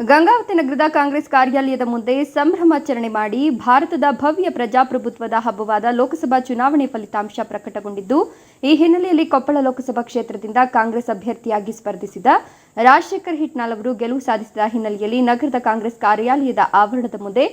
ಗಂಗಾವತಿ ನಗರದ ಕಾಂಗ್ರೆಸ್ ಕಾರ್ಯಾಲಯದ ಮುಂದೆ ಸಂಭ್ರಮಾಚರಣೆ ಮಾಡಿ ಭಾರತದ ಭವ್ಯ ಪ್ರಜಾಪ್ರಭುತ್ವದ ಹಬ್ಬವಾದ ಲೋಕಸಭಾ ಚುನಾವಣೆ ಫಲಿತಾಂಶ ಪ್ರಕಟಗೊಂಡಿದ್ದು, ಈ ಹಿನ್ನೆಲೆಯಲ್ಲಿ ಕೊಪ್ಪಳ ಲೋಕಸಭಾ ಕ್ಷೇತ್ರದಿಂದ ಕಾಂಗ್ರೆಸ್ ಅಭ್ಯರ್ಥಿಯಾಗಿ ಸ್ಪರ್ಧಿಸಿದ ರಾಜಶೇಖರ್ ಹಿಟ್ನಾಲ್ ಅವರು ಗೆಲುವು ಸಾಧಿಸಿದ ಹಿನ್ನೆಲೆಯಲ್ಲಿ ನಗರದ ಕಾಂಗ್ರೆಸ್ ಕಾರ್ಯಾಲಯದ ಆವರಣದ ಮುಂದೆ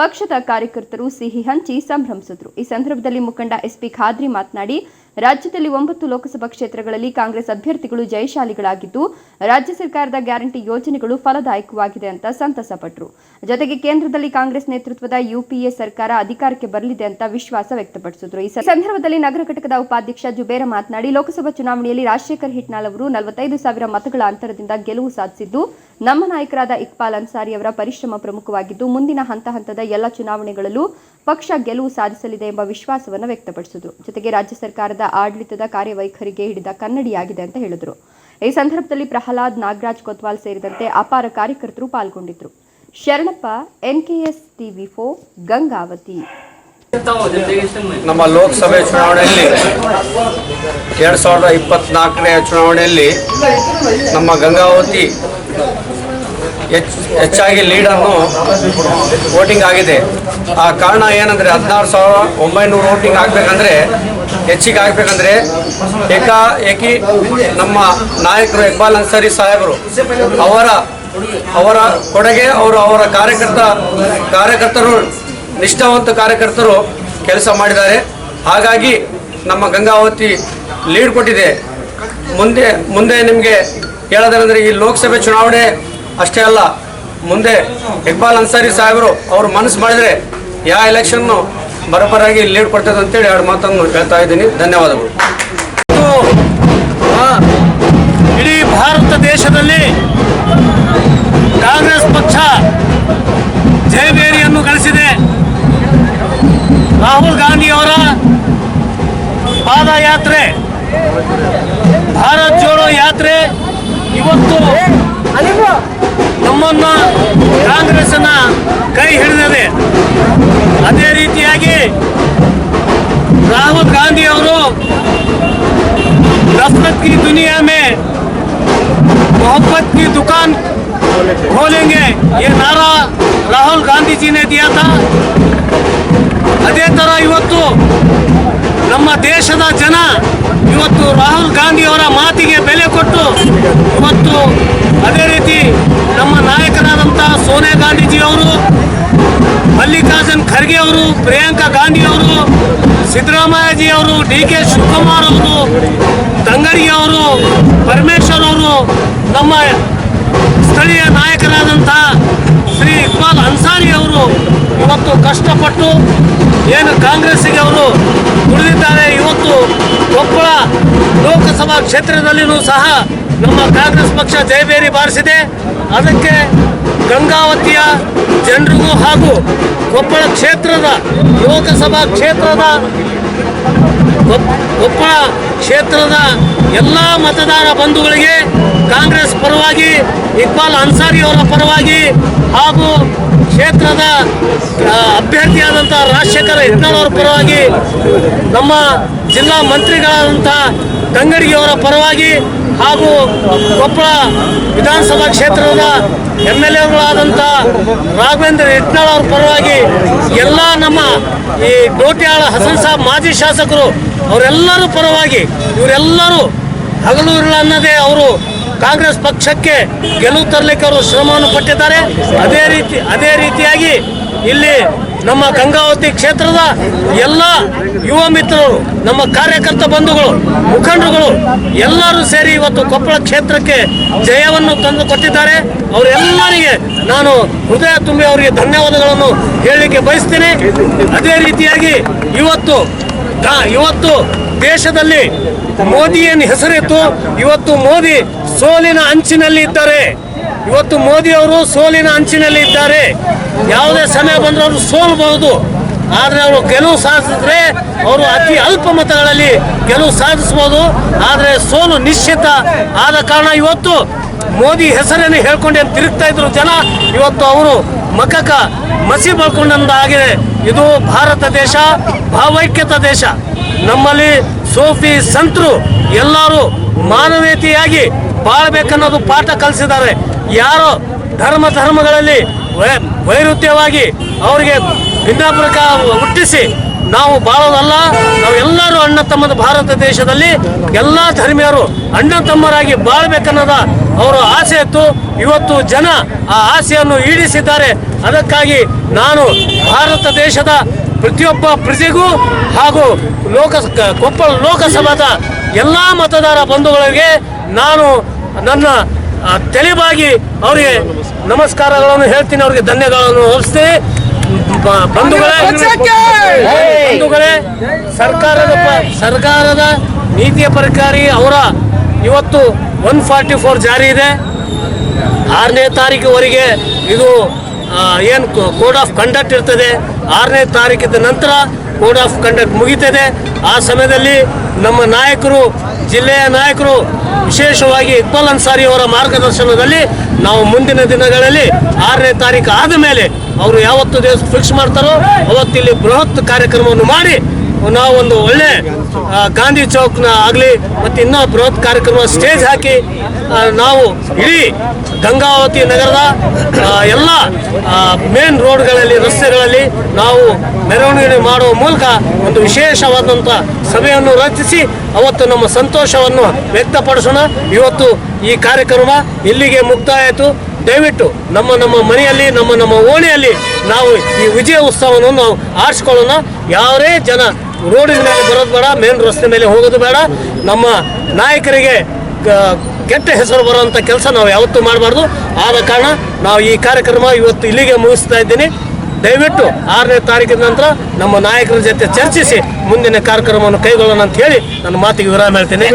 ಪಕ್ಷದ ಕಾರ್ಯಕರ್ತರು ಸಿಹಿ ಹಂಚಿ ಸಂಭ್ರಮಿಸಿದರು. ಈ ಸಂದರ್ಭದಲ್ಲಿ ಮುಖಂಡ ಎಸ್ಪಿ ಖಾದ್ರಿ ಮಾತನಾಡಿ ರಾಜ್ಯದಲ್ಲಿ ಒಂಬತ್ತು ಲೋಕಸಭಾ ಕ್ಷೇತ್ರಗಳಲ್ಲಿ ಕಾಂಗ್ರೆಸ್ ಅಭ್ಯರ್ಥಿಗಳು ಜಯಶಾಲಿಗಳಾಗಿದ್ದು, ರಾಜ್ಯ ಸರ್ಕಾರದ ಗ್ಯಾರಂಟಿ ಯೋಜನೆಗಳು ಫಲದಾಯಕವಾಗಿದೆ ಅಂತ ಸಂತಸ ಪಟ್ಟರು ಜೊತೆಗೆ ಕೇಂದ್ರದಲ್ಲಿ ಕಾಂಗ್ರೆಸ್ ನೇತೃತ್ವದ ಯುಪಿಎ ಸರ್ಕಾರ ಅಧಿಕಾರಕ್ಕೆ ಬರಲಿದೆ ಅಂತ ವಿಶ್ವಾಸ ವ್ಯಕ್ತಪಡಿಸಿದ್ರು. ಈ ಸಂದರ್ಭದಲ್ಲಿ ನಗರ ಘಟಕದ ಉಪಾಧ್ಯಕ್ಷ ಜುಬೇರ ಮಾತನಾಡಿ, ಲೋಕಸಭಾ ಚುನಾವಣೆಯಲ್ಲಿ ರಾಜಶೇಖರ್ ಹಿಟ್ನಾಳ್ ಅವರು ನಲವತ್ತೈದು ಸಾವಿರ ಮತಗಳ ಅಂತರದಿಂದ ಗೆಲುವು ಸಾಧಿಸಿದ್ದು, ನಮ್ಮ ನಾಯಕರಾದ ಇಕ್ಬಾಲ್ ಅನ್ಸಾರಿ ಅವರ ಪರಿಶ್ರಮ ಪ್ರಮುಖವಾಗಿದ್ದು, ಮುಂದಿನ ಹಂತ ಹಂತದ ಎಲ್ಲ ಚುನಾವಣೆಗಳಲ್ಲೂ ಪಕ್ಷ ಗೆಲುವು ಸಾಧಿಸಲಿದೆ ಎಂಬ ವಿಶ್ವಾಸವನ್ನು ವ್ಯಕ್ತಪಡಿಸಿದರು. ಜೊತೆಗೆ ರಾಜ್ಯ ಸರ್ಕಾರದ ಆಡಳಿತದ ಕಾರ್ಯವೈಖರಿಗೆ ಹಿಡಿದ ಕನ್ನಡಿಯಾಗಿದೆ ಅಂತ ಹೇಳಿದರು. ಈ ಸಂದರ್ಭದಲ್ಲಿ ಪ್ರಹ್ಲಾದ್ ನಾಗರಾಜ್ ಕೊತ್ವಾಲ್ ಸೇರಿದಂತೆ ಅಪಾರ ಕಾರ್ಯಕರ್ತರು ಪಾಲ್ಗೊಂಡಿದ್ದರು Sharanappa N K S TV ಫೋ ಗಂಗಾವತಿ. ನಮ್ಮ ಲೋಕಸಭೆ ಚುನಾವಣೆಯಲ್ಲಿ ಎರಡು ಸಾವಿರದ ಇಪ್ಪತ್ನಾಲ್ಕನೇ ಚುನಾವಣೆಯಲ್ಲಿ ನಮ್ಮ ಗಂಗಾವತಿ ಹೆಚ್ಚು ಹೆಚ್ಚಾಗಿ ಲೀಡನ್ನು ವೋಟಿಂಗ್ ಆಗಿದೆ. ಆ ಕಾರಣ ಏನಂದರೆ ಹದಿನಾರು ಸಾವಿರ ಒಂಬೈನೂರು ವೋಟಿಂಗ್ ಆಗಬೇಕಂದ್ರೆ, ಹೆಚ್ಚಿಗೆ ಆಗಬೇಕಂದ್ರೆ ಏಕಾ ಏಕಿ ನಮ್ಮ ನಾಯಕರು ಇಕ್ಬಾಲ್ ಅನ್ಸರಿ ಸಾಹೇಬರು ಅವರ ಅವರ ಕೊಡುಗೆ, ಅವರು ಅವರ ಕಾರ್ಯಕರ್ತ, ಕಾರ್ಯಕರ್ತರು, ನಿಷ್ಠಾವಂತ ಕಾರ್ಯಕರ್ತರು ಕೆಲಸ ಮಾಡಿದ್ದಾರೆ. ಹಾಗಾಗಿ ನಮ್ಮ ಗಂಗಾವತಿ ಲೀಡ್ ಕೊಟ್ಟಿದೆ. ಮುಂದೆ ಮುಂದೆ ನಿಮಗೆ ಹೇಳೋದಂದ್ರೆ ಈ ಲೋಕಸಭೆ ಚುನಾವಣೆ ಅಷ್ಟೇ ಅಲ್ಲ, ಮುಂದೆ ಇಕ್ಬಾಲ್ ಅನ್ಸಾರಿ ಸಾಹೇಬರು ಅವರು ಮನಸ್ಸು ಮಾಡಿದರೆ ಯಾವ ಎಲೆಕ್ಷನ್ನು ಬರೋಬ್ಬರಾಗಿ ಲೀಡ್ ಕೊಡ್ತದೆ ಅಂತೇಳಿ ಎರಡು ಮಾತನ್ನು ಹೇಳ್ತಾ ಇದ್ದೀನಿ. ಧನ್ಯವಾದಗಳು. ಇಡೀ ಭಾರತ ದೇಶದಲ್ಲಿ ಕಾಂಗ್ರೆಸ್ ಪಕ್ಷ ಜಯಬೇರಿಯನ್ನು ಗಳಿಸಿದೆ. ರಾಹುಲ್ ಗಾಂಧಿ ಅವರ ಪಾದಯಾತ್ರೆ, ಭಾರತ್ ಜೋಡೋ ಯಾತ್ರೆ ಇವತ್ತು ನಮ್ಮನ್ನ ಕಾಂಗ್ರೆಸ್ಸನ್ನ ಕೈ ಹಿಡಿದಿದೆ ಅದೇ ರೀತಿಯಾಗಿ ರಾಹುಲ್ ಗಾಂಧಿ ಅವರು नफरत की दुनिया में मोहब्बत की दुकान खोलेंगे ये नारा राहुल गांधी जी ने दिया था ಅದೇ ಥರ ಇವತ್ತು ನಮ್ಮ ದೇಶದ ಜನ ಇವತ್ತು ರಾಹುಲ್ ಗಾಂಧಿ ಅವರ ಮಾತಿಗೆ ಬೆಲೆ ಕೊಟ್ಟು ಇವತ್ತು ಸೋನಿಯಾ ಗಾಂಧೀಜಿ ಅವರು ಮಲ್ಲಿಕಾರ್ಜುನ್ ಖರ್ಗೆ ಅವರು, ಪ್ರಿಯಾಂಕಾ ಗಾಂಧಿ ಅವರು ಸಿದ್ದರಾಮಯ್ಯಜಿ ಅವರು, ಡಿ ಕೆ ಶಿವಕುಮಾರ್ ಅವರು ತಂಗಡಿ ಅವರು, ಪರಮೇಶ್ವರ್ ಅವರು, ನಮ್ಮ ಸ್ಥಳೀಯ ನಾಯಕರಾದಂಥ ಶ್ರೀ ಇಕ್ಬಾಲ್ ಅನ್ಸಾರಿ ಅವರು ಇವತ್ತು ಕಷ್ಟಪಟ್ಟು ಏನು ಕಾಂಗ್ರೆಸ್ಸಿಗೆ ಅವರು ಉಳಿದಿದ್ದಾರೆ ಇವತ್ತು ಕೊಪ್ಪಳ ಲೋಕಸಭಾ ಕ್ಷೇತ್ರದಲ್ಲಿಯೂ ಸಹ ನಮ್ಮ ಕಾಂಗ್ರೆಸ್ ಪಕ್ಷ ಜಯಭೇರಿ ಬಾರಿಸಿದೆ. ಅದಕ್ಕೆ ಗಂಗಾವತಿಯ ಜನರಿಗೂ ಹಾಗೂ ಕೊಪ್ಪಳ ಕ್ಷೇತ್ರದ ಲೋಕಸಭಾ ಕ್ಷೇತ್ರದ ಕೊಪ್- ಕೊಪ್ಪಳ ಕ್ಷೇತ್ರದ ಎಲ್ಲ ಮತದಾರ ಬಂಧುಗಳಿಗೆ ಕಾಂಗ್ರೆಸ್ ಪರವಾಗಿ, ಇಕ್ಬಾಲ್ ಅನ್ಸಾರಿ ಅವರ ಪರವಾಗಿ ಹಾಗೂ ಕ್ಷೇತ್ರದ ಅಭ್ಯರ್ಥಿಯಾದಂಥ ರಾಜಶೇಖರ ಅವರ ಪರವಾಗಿ, ನಮ್ಮ ಜಿಲ್ಲಾ ಮಂತ್ರಿಗಳಾದಂಥ ಅವರ ಪರವಾಗಿ ಹಾಗೂ ಕೊಪ್ಪಳ ವಿಧಾನಸಭಾ ಕ್ಷೇತ್ರದ ಎಂ ಎಲ್ ಎಗಳಾದಂಥ ರಾಘವೇಂದ್ರ ಹೆಟ್ನಾಳ್ ಅವ್ರ ಪರವಾಗಿ ಎಲ್ಲ ನಮ್ಮ ಈ ಡೋಟ್ಯಾಳ ಹಸನ್ ಸಾಬ್ ಮಾಜಿ ಶಾಸಕರು, ಅವರೆಲ್ಲರೂ ಪರವಾಗಿ ಇವರೆಲ್ಲರೂ ಹಗಲು ಅನ್ನದೇ ಅವರು ಕಾಂಗ್ರೆಸ್ ಪಕ್ಷಕ್ಕೆ ಗೆಲುವು ತರಲಿಕ್ಕೆ ಅವರು ಶ್ರಮವನ್ನು ಪಟ್ಟಿದ್ದಾರೆ. ಅದೇ ರೀತಿ, ಅದೇ ರೀತಿಯಾಗಿ ಇಲ್ಲಿ ನಮ್ಮ ಗಂಗಾವತಿ ಕ್ಷೇತ್ರದ ಎಲ್ಲ ಯುವ ಮಿತ್ರರು, ನಮ್ಮ ಕಾರ್ಯಕರ್ತ ಬಂಧುಗಳು, ಮುಖಂಡರುಗಳು ಎಲ್ಲರೂ ಸೇರಿ ಇವತ್ತು ಕೊಪ್ಪಳ ಕ್ಷೇತ್ರಕ್ಕೆ ಜಯವನ್ನು ತಂದು ಕೊಟ್ಟಿದ್ದಾರೆ. ಅವರೆಲ್ಲರಿಗೆ ನಾನು ಹೃದಯ ತುಂಬಿ ಅವರಿಗೆ ಧನ್ಯವಾದಗಳನ್ನು ಹೇಳಲಿಕ್ಕೆ ಬಯಸ್ತೇನೆ. ಅದೇ ರೀತಿಯಾಗಿ ಇವತ್ತು ಇವತ್ತು ದೇಶದಲ್ಲಿ ಮೋದಿ ಏನು ಹೆಸರಿತ್ತು. ಇವತ್ತು ಮೋದಿ ಸೋಲಿನ ಅಂಚಿನಲ್ಲಿ ಇದ್ದಾರೆ. ಇವತ್ತು ಮೋದಿ ಅವರು ಸೋಲಿನ ಅಂಚಿನಲ್ಲಿ ಇದ್ದಾರೆ. ಯಾವುದೇ ಸಮಯ ಬಂದರೂ ಅವರು ಸೋಲ್ಬಹುದು. ಆದರೆ ಅವರು ಗೆಲುವು ಸಾಧಿಸಿದ್ರೆ ಅವರು ಅತಿ ಅಲ್ಪ ಮತಗಳಲ್ಲಿ ಗೆಲುವು ಸಾಧಿಸಬಹುದು ಆದರೆ ಸೋಲು ನಿಶ್ಚಿತ ಆದ ಕಾರಣ ಇವತ್ತು ಮೋದಿ ಹೆಸರನ್ನು ಹೇಳ್ಕೊಂಡು ತಿರುಗ್ತಾ ಇದ್ರು ಜನ, ಇವತ್ತು ಅವರು ಮಕಕ ಮಸಿ ಬಳ್ಕೊಂಡಂತಾಗಿದೆ ಇದು ಭಾರತ ದೇಶ, ಭಾವೈಕ್ಯತ ದೇಶ. ನಮ್ಮಲ್ಲಿ ಸೋಫಿ ಸಂತರು ಎಲ್ಲರೂ ಮಾನವೀಯತೆಯಾಗಿ ಬಾಳ್ಬೇಕನ್ನೋದು ಪಾಠ ಕಲಿಸಿದ್ದಾರೆ. ಯಾರೋ ಧರ್ಮ ಧರ್ಮಗಳಲ್ಲಿ ವೈ- ವೈರುಧ್ಯವಾಗಿ ಅವರಿಗೆ ಭಿನ್ನಾಭಿಪ್ರಾಯ ಹುಟ್ಟಿಸಿ ನಾವು ಬಾಳೋದಲ್ಲ, ನಾವು ಎಲ್ಲರೂ ಅಣ್ಣ ತಮ್ಮದ ಭಾರತ ದೇಶದಲ್ಲಿ ಎಲ್ಲ ಧರ್ಮೀಯರು ಅಣ್ಣ ತಮ್ಮರಾಗಿ ಬಾಳ್ಬೇಕನ್ನೋದ ಅವರ ಆಸೆ ಇತ್ತು. ಇವತ್ತು ಜನ ಆ ಆಸೆಯನ್ನು ಈಡಿಸಿದ್ದಾರೆ. ಅದಕ್ಕಾಗಿ ನಾನು ಭಾರತ ದೇಶದ ಪ್ರತಿಯೊಬ್ಬ ಪ್ರಜೆಗೂ ಹಾಗೂ ಲೋಕ ಕೊಪ್ಪಳ ಲೋಕಸಭಾದ ಎಲ್ಲ ಮತದಾರ ಬಂಧುಗಳಿಗೆ ನಾನು ನನ್ನ ತೆಲಿಬಾಗಿ ಅವರಿಗೆ ನಮಸ್ಕಾರಗಳನ್ನು ಹೇಳ್ತೀನಿ ಅವರಿಗೆ ಧನ್ಯಗಳನ್ನು ಹೊರಿಸ್ತೀನಿ ಬ- ಬಂಧುಗಳೇ ಬಂಧುಗಳೇ ಸರ್ಕಾರದ ಸರ್ಕಾರದ ನೀತಿಯ ಪ್ರಕಾರಿ ಅವರ ಇವತ್ತು ಒನ್ ಫಾರ್ಟಿ ಫೋರ್ ಜಾರಿ ಇದೆ. ಆರನೇ ತಾರೀಕುವರೆಗೆ ಇದು ಏನು ಕೋಡ್ ಆಫ್ ಕಂಡಕ್ಟ್ ಇರ್ತದೆ. ಆರನೇ ತಾರೀಕಿದ ನಂತರ ಕೋಡ್ ಆಫ್ ಕಂಡಕ್ಟ್ ಮುಗಿತದೆ. ಆ ಸಮಯದಲ್ಲಿ ನಮ್ಮ ನಾಯಕರು ಜಿಲ್ಲೆಯ ನಾಯಕರು ವಿಶೇಷವಾಗಿ ಇಕ್ಬಾಲ್ ಅನ್ಸಾರಿ ಅವರ ಮಾರ್ಗದರ್ಶನದಲ್ಲಿ ನಾವು ಮುಂದಿನ ದಿನಗಳಲ್ಲಿ ಆರನೇ ತಾರೀಕು ಆದ ಮೇಲೆ ಅವರು ಯಾವತ್ತು ದಿವಸ ಫಿಕ್ಸ್ ಮಾಡ್ತಾರೋ ಅವತ್ತಿಲ್ಲಿ ಬೃಹತ್ ಕಾರ್ಯಕ್ರಮವನ್ನು ಮಾಡಿ ನಾವು ಒಂದು ಒಳ್ಳೆ ಗಾಂಧಿ ಚೌಕ್ನ ಆಗಲಿ ಮತ್ತು ಇನ್ನೂ ಬೃಹತ್ ಕಾರ್ಯಕ್ರಮ ಸ್ಟೇಜ್ ಹಾಕಿ ನಾವು ಇಡೀ ಗಂಗಾವತಿ ನಗರದ ಎಲ್ಲ ಮೇನ್ ರೋಡ್ಗಳಲ್ಲಿ, ರಸ್ತೆಗಳಲ್ಲಿ ನಾವು ಮೆರವಣಿಗೆ ಮಾಡುವ ಮೂಲಕ ಒಂದು ವಿಶೇಷವಾದಂಥ ಸಭೆಯನ್ನು ರಚಿಸಿ ಅವತ್ತು ನಮ್ಮ ಸಂತೋಷವನ್ನು ವ್ಯಕ್ತಪಡಿಸೋಣ. ಇವತ್ತು ಈ ಕಾರ್ಯಕ್ರಮ ಇಲ್ಲಿಗೆ ಮುಕ್ತಾಯ ಆಯಿತು ದಯವಿಟ್ಟು ನಮ್ಮ ನಮ್ಮ ಮನೆಯಲ್ಲಿ, ನಮ್ಮ ನಮ್ಮ ಓಣಿಯಲ್ಲಿ ನಾವು ಈ ವಿಜಯ ಉತ್ಸವವನ್ನು ನಾವು ಆರಿಸ್ಕೊಳ್ಳೋಣ. ಯಾರೇ ಜನ ರೋಡಿನ ಮೇಲೆ ಬರೋದು ಬೇಡ ಮೇನ್ ರಸ್ತೆ ಮೇಲೆ ಹೋಗೋದು ಬೇಡ. ನಮ್ಮ ನಾಯಕರಿಗೆ ಕೆಟ್ಟ ಹೆಸರು ಬರುವಂಥ ಕೆಲಸ ನಾವು ಯಾವತ್ತೂ ಮಾಡಬಾರ್ದು. ಆದ ಕಾರಣ ನಾವು ಈ ಕಾರ್ಯಕ್ರಮ ಇವತ್ತು ಇಲ್ಲಿಗೆ ಮುಗಿಸ್ತಾ ಇದ್ದೀನಿ. ದಯವಿಟ್ಟು ಆರನೇ ತಾರೀಕಿನ ನಂತರ ನಮ್ಮ ನಾಯಕರ ಜೊತೆ ಚರ್ಚಿಸಿ ಮುಂದಿನ ಕಾರ್ಯಕ್ರಮವನ್ನು ಕೈಗೊಳ್ಳೋಣ ಅಂತ ಹೇಳಿ ನನ್ನ ಮಾತಿಗೆ ವಿರಾಮ ಹೇಳ್ತೀನಿ.